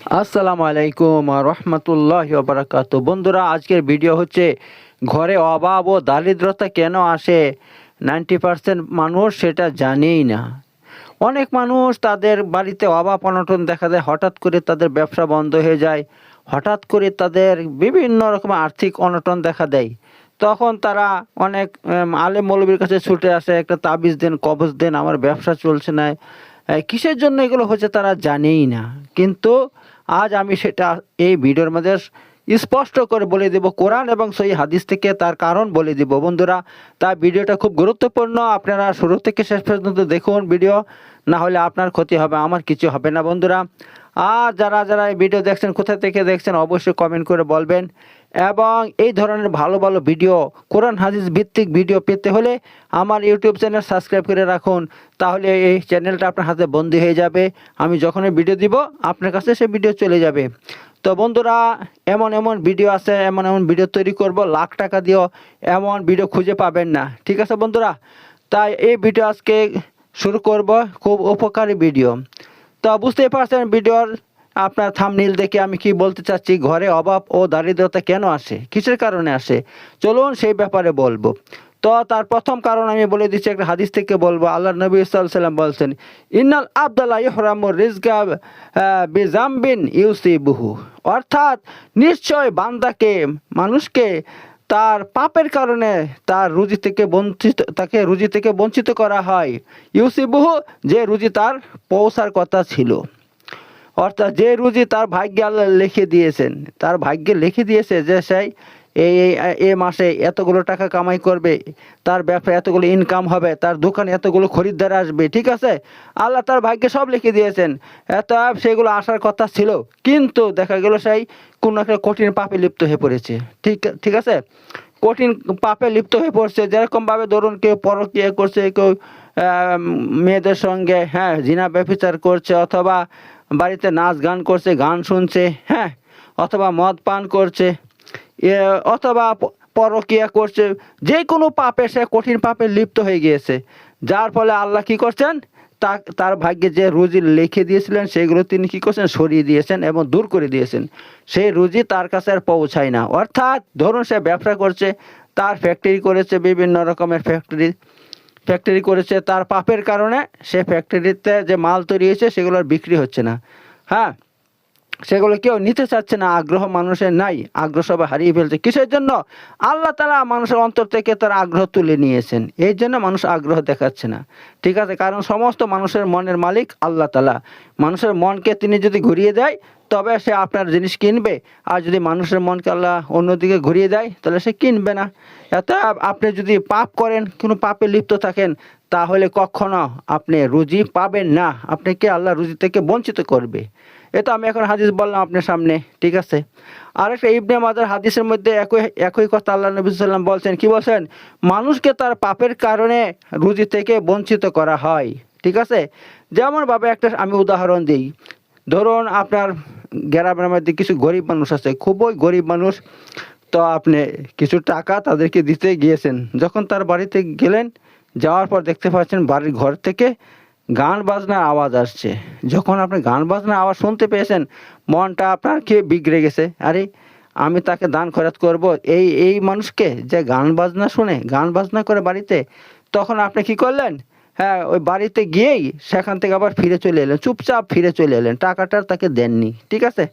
আসসালামু আলাইকুম রহমতুল্লাহ বারাকাত বন্ধুরা, আজকের ভিডিও হচ্ছে ঘরে অভাব ও দারিদ্রতা কেন আসে? নাইনটি পার্সেন্ট মানুষ সেটা জানেই না। অনেক মানুষ তাদের বাড়িতে অভাব অনটন দেখা দেয়, হঠাৎ করে তাদের ব্যবসা বন্ধ হয়ে যায়, হঠাৎ করে তাদের বিভিন্ন রকম আর্থিক অনটন দেখা দেয়। তখন তারা অনেক আলেম মৌলবীর কাছে ছুটে আসে, একটা তাবিজ দেন, কবজ দেন, আমার ব্যবসা চলছে না। কিসের জন্য এগুলো হচ্ছে তারা জানেই না। কিন্তু আজ আমি সেটা এই ভিডিওর মধ্যে স্পষ্ট করে বলে দেব কোরআন এবং সেই হাদিস থেকে তার কারণ বলে দেব। বন্ধুরা তাই ভিডিওটা খুব গুরুত্বপূর্ণ। আপনারা শুরু থেকে শেষ পর্যন্ত দেখুন ভিডিও, না হলে আপনার ক্ষতি হবে, আমার কিছু হবে না। বন্ধুরা, আর যারা যারা এই ভিডিও দেখছেন, কোথা থেকে দেখছেন, অবশ্যই কমেন্ট করে বলবেন। এবং এই ধরনের ভালো ভালো ভিডিও, কোরআন হাদিস ভিত্তিক ভিডিও পেতে হলে আমার ইউটিউব চ্যানেল সাবস্ক্রাইব করে রাখুন। তাহলে এই চ্যানেলটা আপনার হাতে বন্দি হয়ে যাবে। আমি যখনই ভিডিও দিব, আপনার কাছে সে ভিডিও চলে যাবে। তো বন্ধুরা, এমন এমন ভিডিও আছে, এমন এমন ভিডিও তৈরি করব, লাখ টাকা দিয়েও এমন ভিডিও খুঁজে পাবেন না। ঠিক আছে বন্ধুরা? তাই এই ভিডিও আজকে শুরু করব, খুব উপকারী ভিডিও। তো বুঝতেই পারছেন ভিডিওর আপনার থামনিল দেখে আমি কি বলতে চাচ্ছি? ঘরে অভাব ও দারিদ্রতা কেন আসে? কিসের কারণে আসে? চলুন সেই ব্যাপারে বলব। তো তার প্রথম কারণ আমি বলে দিচ্ছি, একটা হাদিস থেকে বলব। আল্লাহ নবী সাল্লাম বলছেন, ইন্নাল আবদুল্লাহ ইহরামুর রিজগা বিজাম্বিন ইউসিবুহু। অর্থাৎ নিশ্চয় বান্দাকে, মানুষকে তার পাপের কারণে তার রুজি থেকে বঞ্চিত, তাকে রুজি থেকে বঞ্চিত করা হয়। ইউসি ইউসিবুহু, যে রুজি তার পৌঁছার কথা ছিল। অর্থাৎ যে রুজি তার ভাগ্যে আল্লাহ লিখে দিয়েছেন, তার ভাগ্যে লিখে দিয়েছে যে সেই এই এ মাসে এতগুলো টাকা কামাই করবে, তার ব্যবসা এতগুলো ইনকাম হবে, তার দোকানে এতগুলো খরিদ্দার আসবে, ঠিক আছে? আল্লাহ তার ভাগ্যে সব লিখে দিয়েছেন। এত সেগুলো আসার কথা ছিল, কিন্তু দেখা গেল সেই কোনো একটা কঠিন পাপে লিপ্ত হয়ে পড়েছে। ঠিক ঠিক আছে? কঠিন পাপে লিপ্ত হয়ে পড়ছে, যেরকমভাবে ধরুন কেউ পরকীয়া করছে, কেউ মেয়েদের সঙ্গে হ্যাঁ জিনা ব্যবচার করছে, অথবা বাড়িতে নাচ গান করছে, গান শুনছে হ্যাঁ অথবা মদ পান করছে অথবা পরকিয়া করছে, যে কোনো পাপে সে কঠিন পাপে লিপ্ত হয়ে গিয়েছে। যার ফলে আল্লাহ কি করছেন? তা, তার ভাগ্যে যে রুজি লিখে দিয়েছিলেন, সেগুলো তিনি কি করছেন? সরিয়ে দিয়েছেন এবং দূর করে দিয়েছেন। সেই রুজি তার কাছে আর পৌঁছায় না। অর্থাৎ, ধরুন সে ব্যবসা করছে, তার ফ্যাক্টরি করেছে, বিভিন্ন রকমের ফ্যাক্টরি ফ্যাক্টরি করেছে, তার পাপের কারণে সে ফ্যাক্টরিতে যে মাল তৈরি হয়েছে সেগুলোর বিক্রি হচ্ছে না। হ্যাঁ? সেগুলো কেউ নিতে চাচ্ছে না, আগ্রহ মানুষের নাই। আগ্রহ সবাই হারিয়ে ফেলছে। কিসের জন্য? আল্লাহ তালা মানুষের অন্তর থেকে তার আগ্রহ তুলে নিয়েছেন। এই জন্য মানুষ আগ্রহ দেখাচ্ছে না। ঠিক আছে, কারণ সমস্ত মানুষের মনের মালিক আল্লাহ তালা মানুষের মনকে তিনি যদি ঘুরিয়ে দেয়, তবে সে আপনার জিনিস কিনবে। আর যদি মানুষের মনকে আল্লাহ অন্যদিকে ঘুরিয়ে দেয়, তাহলে সে কিনবে না। এত আপনি যদি পাপ করেন, কোনো পাপে লিপ্ত থাকেন, তাহলে কখনো আপনি রুজি পাবেন না। আপনাকে আল্লাহ রুজি থেকে বঞ্চিত করবে? এটা আমি এখন হাদিস বললাম আপনার সামনে, ঠিক আছে? আরেকটা ইবনে মাজার হাদিসের মধ্যে একই একই কথা আল্লাহ নবী সাল্লাম বলছেন, কি বলছেন? মানুষকে তার পাপের কারণে রুজি থেকে বঞ্চিত করা হয়, ঠিক আছে? যেমনভাবে একটা আমি উদাহরণ দিই। ধরুন আপনার গ্রামের মধ্যে কিছু গরিব মানুষ আছে, খুবই গরিব মানুষ, তো আপনি কিছু টাকা তাদেরকে দিতে গিয়েছেন। যখন তার বাড়িতে গেলেন, যাওয়ার পর দেখতে পাচ্ছেন বাড়ির ঘর থেকে গান বাজনার আওয়াজ আসছে। যখন আপনি গান বাজনার আওয়াজ শুনতে পেয়েছেন, মনটা আপনার কি বিগড়ে গেছে? আরে, আমি তাকে দান খরচ করব। এই এই মানুষকে যে গান বাজনা শুনে গান বাজনা করে বাড়িতে, তখন আপনি কি করলেন? হ্যাঁ ওই বাড়িতে গিয়েই সেখান থেকে আবার ফিরে চলে এলেন, চুপচাপ ফিরে চলে এলেন, টাকাটা তাকে দেননি, ঠিক আছে?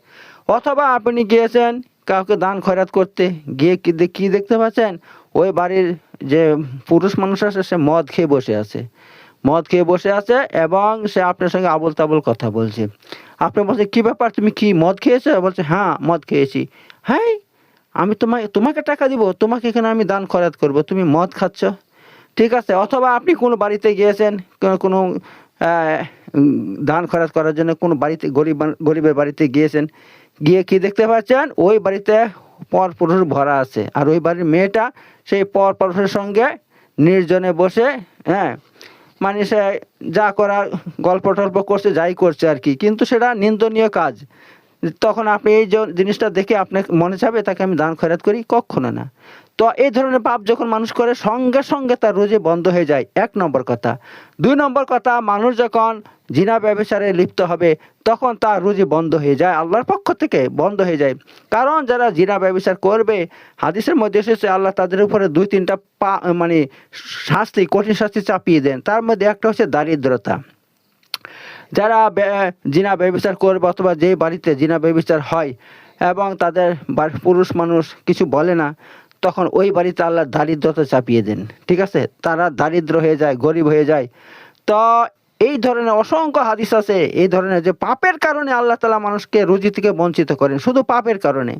অথবা আপনি গিয়েছেন কাউকে দান খয়রাত করতে, গিয়ে কি কি দেখতে পাচ্ছেন? ওই বাড়ির যে পুরুষ মানুষ আছে, সে মদ খেয়ে বসে আছে। মদ খেয়ে বসে আছে এবং সে আপনার সঙ্গে আবল তাবল কথা বলছে। আপনি বলছে, কি ব্যাপার? তুমি কি মদ খেয়েছো? বলছে হ্যাঁ মদ খেয়েছি। হ্যাঁ আমি তোমায়, তোমাকে টাকা দিব? তোমাকে এখানে আমি দান খরাত করব। তুমি মদ খাচ্ছ? ঠিক আছে, অথবা আপনি কোনো বাড়িতে গিয়েছেন, কোনো দান খরচ করার জন্য কোনো বাড়িতে, গরিব গরিবের বাড়িতে গিয়েছেন, গিয়ে কি দেখতে পাচ্ছেন? ওই বাড়িতে পর পুরুষ ভরা আছে। আর ওই বাড়ির মেয়েটা সেই পর পুরুষের সঙ্গে নির্জনে বসে হ্যাঁ মানে সে যা করার, গল্প টল্প করছে, যাই করছে আর কি। কিন্তু সেটা নিন্দনীয় কাজ। তখন আপনি এই জিনিসটা দেখে আপনার মনে চাবে, তাকে আমি দান খয়রাত করি? কখনো না। তো এই ধরনের পাপ যখন মানুষ করে, সঙ্গে সঙ্গে তার রোজে বন্ধ হয়ে যায়। এক নম্বর কথা। দুই নম্বর কথা, মানুষ যখন জিনা ব্যবসারে লিপ্ত হবে, তখন তার রুজি বন্ধ হয়ে যায়, আল্লাহর পক্ষ থেকে বন্ধ হয়ে যায়। কারণ যারা জিনা ব্যবসার করবে, হাদিসের মধ্যে এসেছে, আল্লাহ তাদের উপরে দুই তিনটা পা মানে শাস্তি, কঠিন শাস্তি চাপিয়ে দেন। তার মধ্যে একটা হচ্ছে দারিদ্রতা। যারা জিনা ব্যবচার করবে অথবা যে বাড়িতে জিনা ব্যবচার হয় এবং তাদের পুরুষ মানুষ কিছু বলে না, তখন ওই বাড়িতে আল্লাহ দারিদ্রতা চাপিয়ে দেন। ঠিক আছে? তারা দারিদ্র হয়ে যায়, গরিব হয়ে যায়। তো এই ধরনের অসংখ্য হাদিস আছে, এই ধরনের যে পাপের কারণে আল্লাহ তালা মানুষকে রুজি থেকে বঞ্চিত করেন, শুধু পাপের কারণে।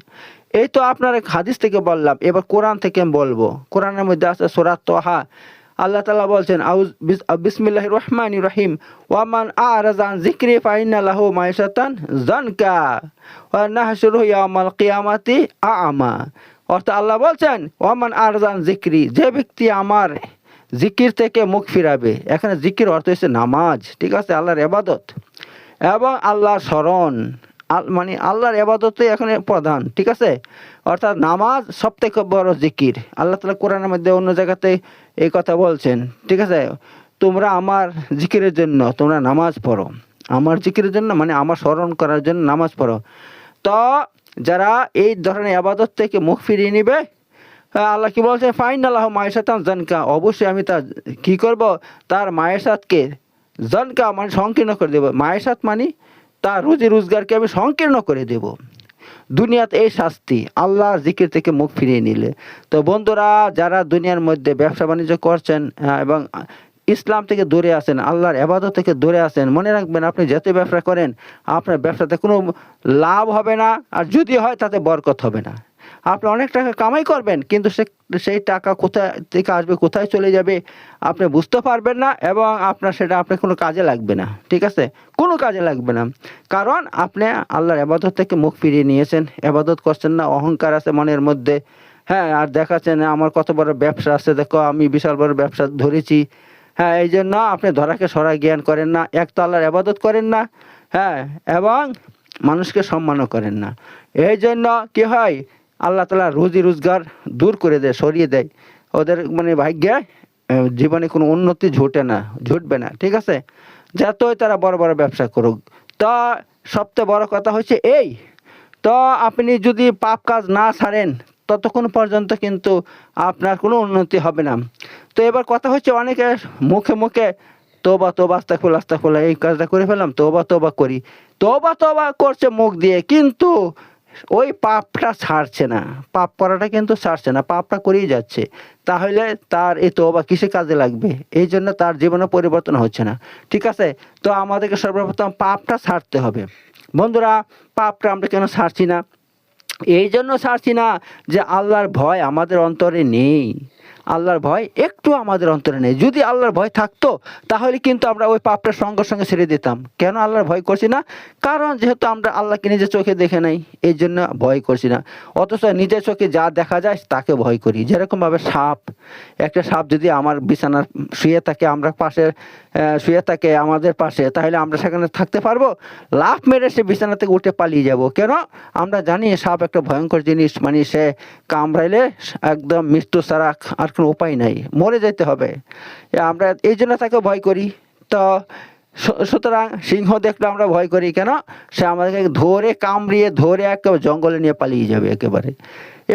এই তো আপনার হাদিস থেকে বললাম, এবার কোরআন থেকে বলব। কোরআনের মধ্যে আছে সোরাত তোহা। আল্লাহ তালা বলছেন বিসমিল্লাহ রহমান রহিম। ওয়ামান আরাজান জিক্রি ফাইনা লাহু মাইশাতান জানকা ওয়া নাহশুরুহু ইয়াউমাল কিয়ামাতি আ'মা। অর্থাৎ আল্লাহ বলছেন ওয়ামান আরজান জিক্রি যে ব্যক্তি আমার জিকির থেকে মুখ ফিরাবে। এখানে জিকির অর্থ হচ্ছে নামাজ, ঠিক আছে, আল্লাহর এবাদত এবং আল্লাহর স্মরণ। মানে আল্লাহর এবাদতই এখন প্রধান, ঠিক আছে? অর্থাৎ নামাজ সব থেকে বড় জিকির। আল্লাহ তালা কোরআনের মধ্যে অন্য জায়গাতে এই কথা বলছেন, ঠিক আছে? তোমরা আমার জিকিরের জন্য, তোমরা নামাজ পড়ো। আমার জিকিরের জন্য মানে আমার স্মরণ করার জন্য নামাজ পড়ো। তো যারা এই ধরনের আবাদত থেকে মুখ ফিরিয়ে নিবে আল্লাহ কি বলছে ফাইন আল্লাহ সাথে জানকা। অবশ্যই আমি তার, কি করব? তার মায়ের সাথকে জানকা মানে সংকীর্ণ করে দেব। মায়ের সাথ মানে তার রুজি রোজগারকে আমি সংকীর্ণ করে দেব। দুনিয়াতে এই শাস্তি আল্লাহর জিকির থেকে মুখ ফিরিয়ে নিলে। তো বন্ধুরা, যারা দুনিয়ার মধ্যে ব্যবসা বাণিজ্য করছেন এবং ইসলাম থেকে দূরে আছেন, আল্লাহর এবাদত থেকে দূরে আছেন, মনে রাখবেন আপনি যত ব্যবসা করেন, আপনার ব্যবসাতে কোনো লাভ হবে না, আর যদি হয় তাতে বরকত হবে না। আপনি অনেক টাকা কামাই করবেন, কিন্তু সে, সেই টাকা কোথায় থেকে আসবে, কোথায় চলে যাবে, আপনি বুঝতে পারবেন না এবং আপনার সেটা আপনার কোনো কাজে লাগবে না, ঠিক আছে? কোনো কাজে লাগবে না। কারণ আপনি আল্লাহর আবাদত থেকে মুখ ফিরিয়ে নিয়েছেন আবাদত করছেন না, অহংকার আছে মনের মধ্যে। হ্যাঁ আর দেখাচ্ছেন আমার কত বড় ব্যবসা আছে, দেখো, আমি বিশাল বড় ব্যবসা ধরেছি। হ্যাঁ এই জন্য আপনি ধরাকে সরা জ্ঞান করেন না, এক তো আল্লাহর আবাদত করেন না হ্যাঁ এবং মানুষকে সম্মানও করেন না। এই জন্য কি হয়? আল্লাহ তালা রুজি রোজগার দূর করে দেয়, সরিয়ে দেয়। ওদের মানে ভাগ্যে জীবনে কোনো উন্নতি ঝুটে না, ঝুটবে না, ঠিক আছে? যতই তারা বড় বড় ব্যবসা করুক। তা সবচেয়ে বড় কথা হচ্ছে এই, তো আপনি যদি পাপ কাজ না ছাড়েন ততক্ষণ পর্যন্ত কিন্তু আপনার কোনো উন্নতি হবে না। তো এবার কথা হচ্ছে অনেকে মুখে মুখে, তোবা তোবা আস্তা খোলা আস্তা খোলা এই কাজটা করে ফেলাম তোবা তোবা করি। তোবা তোবা করছে মুখ দিয়ে, কিন্তু ওই পাপটা ছাড়ছে না। পাপ করাটা কিন্তু ছাড়ছে না, পাপটা করেই যাচ্ছে। তাহলে তার এই তোবা কিসে কাজে লাগবে? এই জন্য তার জীবনে পরিবর্তন হচ্ছে না। ঠিক আছে? তো আমাদেরকে সর্বপ্রথম পাপটা ছাড়তে হবে। বন্ধুরা, পাপটা আমরা কেন ছাড়ছি না? এই জন্য ছাড়ছি না যে আল্লাহর ভয় আমাদের অন্তরে নেই। আল্লাহর ভয় একটু আমাদের অন্তরে নেই। যদি আল্লাহর ভয় থাকতো, তাহলে কিন্তু আমরা ওই পাপটা সঙ্গে সঙ্গে ছেড়ে দিতাম। কেন আল্লাহর ভয় করছি না? কারণ যেহেতু আমরা আল্লাহকে নিজের চোখে দেখে নাই, এই জন্য ভয় করছি না। অথচ নিজের চোখে যা দেখা যায়, তাকে ভয় করি। যেরকমভাবে সাপ, একটা সাপ যদি আমার বিছানার শুয়ে থাকে, আমরা পাশে শুয়ে থাকে আমাদের পাশে, তাহলে আমরা সেখানে থাকতে পারব? লাফ মেরে সে বিছানা থেকে উঠে পালিয়ে যাব। কেন? আমরা জানি সাপ একটা ভয়ঙ্কর জিনিস। মানে সে কামড়াইলে একদম মৃত্যু ছাড়া আর কোনো উপায় নাই, মরে যেতে হবে। আমরা এই জন্য তাকে ভয় করি। তো সুতরাং সিংহ দেখলে আমরা ভয় করি, কেন? সে আমাদেরকে ধরে কামড়িয়ে, ধরে একেবারে জঙ্গলে নিয়ে পালিয়ে যাবে একেবারে।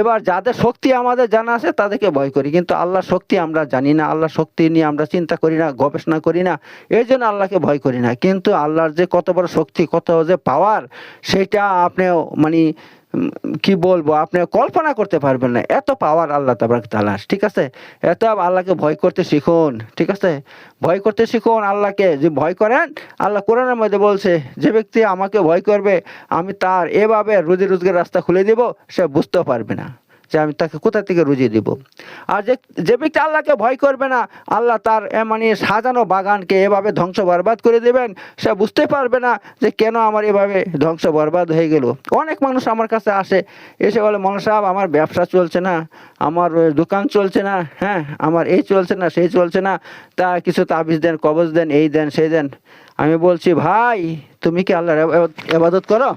এবার যাদের শক্তি আমাদের জানা আছে, তাদেরকে ভয় করি। কিন্তু আল্লাহর শক্তি আমরা জানি না, আল্লাহর শক্তি নিয়ে আমরা চিন্তা করি না, গবেষণা করি না, এই জন্য আল্লাহকে ভয় করি না। কিন্তু আল্লাহর যে কত বড় শক্তি, কত যে পাওয়ার সেটা আপনি মানে কি বলব, আপনি কল্পনা করতে পারবেন না। এত পাওয়ার আল্লাহ তাবারক তালাশ ঠিক আছে? এত আল্লাহকে ভয় করতে শিখুন, ঠিক আছে? ভয় করতে শিখুন আল্লাহকে। যে ভয় করেন, আল্লাহ কোরআনের মধ্যে বলছে, যে ব্যক্তি আমাকে ভয় করবে, আমি তার এভাবে রুজি রোজগার রাস্তা খুলে দেব, সে বুঝতেও পারবে না। যে আমি তাকে কোথা থেকে রুজি দিব? আর যে যে ব্যক্তি আল্লাহকে ভয় করবে না, আল্লাহ তার মানে সাজানো বাগানকে এভাবে ধ্বংস বরবাদ করে দেবেন, সে বুঝতে পারবে না যে কেন আমার এভাবে ধ্বংস বরবাদ হয়ে গেল। অনেক মানুষ আমার কাছে আসে, এসে বলে মনে সাহেব, আমার ব্যবসা চলছে না, আমার দোকান চলছে না হ্যাঁ আমার এই চলছে না, সেই চলছে না, তা কিছু তাবিজ দেন, কবজ দেন, এই দেন, সেই দেন। আমি বলছি, ভাই, তুমি কি আল্লাহর এবাদত করো?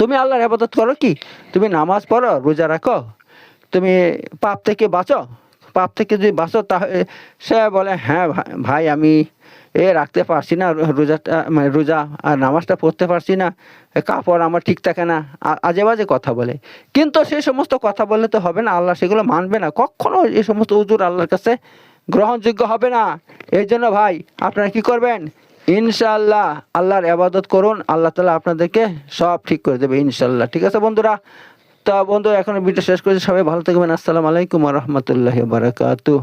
তুমি আল্লাহর আবাদত করো কি? তুমি নামাজ পড়ো, রোজা রাখো। তুমি পাপ থেকে বাঁচো। পাপ থেকে যদি বাঁচো তাহলে সে বলে হ্যাঁ ভাই, আমি এ রাখতে পারছি না, রোজাটা মানে রোজা আর নামাজটা পড়তে পারছি না। কাপড় আমার ঠিক থাকে না। আজে বাজে কথা বলে। কিন্তু সেই সমস্ত কথা বললে তো হবে না, আল্লাহ সেগুলো মানবে না। কখনো এই সমস্ত উজুর আল্লাহর কাছে গ্রহণযোগ্য হবে না। এই জন্য ভাই, আপনারা কি করবেন? ইনশাআল্লাহ আল্লাহর আবাদত করুন, আল্লাহ তালা আপনাদেরকে সব ঠিক করে দেবে ইনশাল্লাহ ঠিক আছে বন্ধুরা? তা বন্ধু এখন ভিডিও শেষ করেছি, সবাই ভালো থাকবেন। আসসালামু আলাইকুম রহমতুল্লাহ বারাকাতু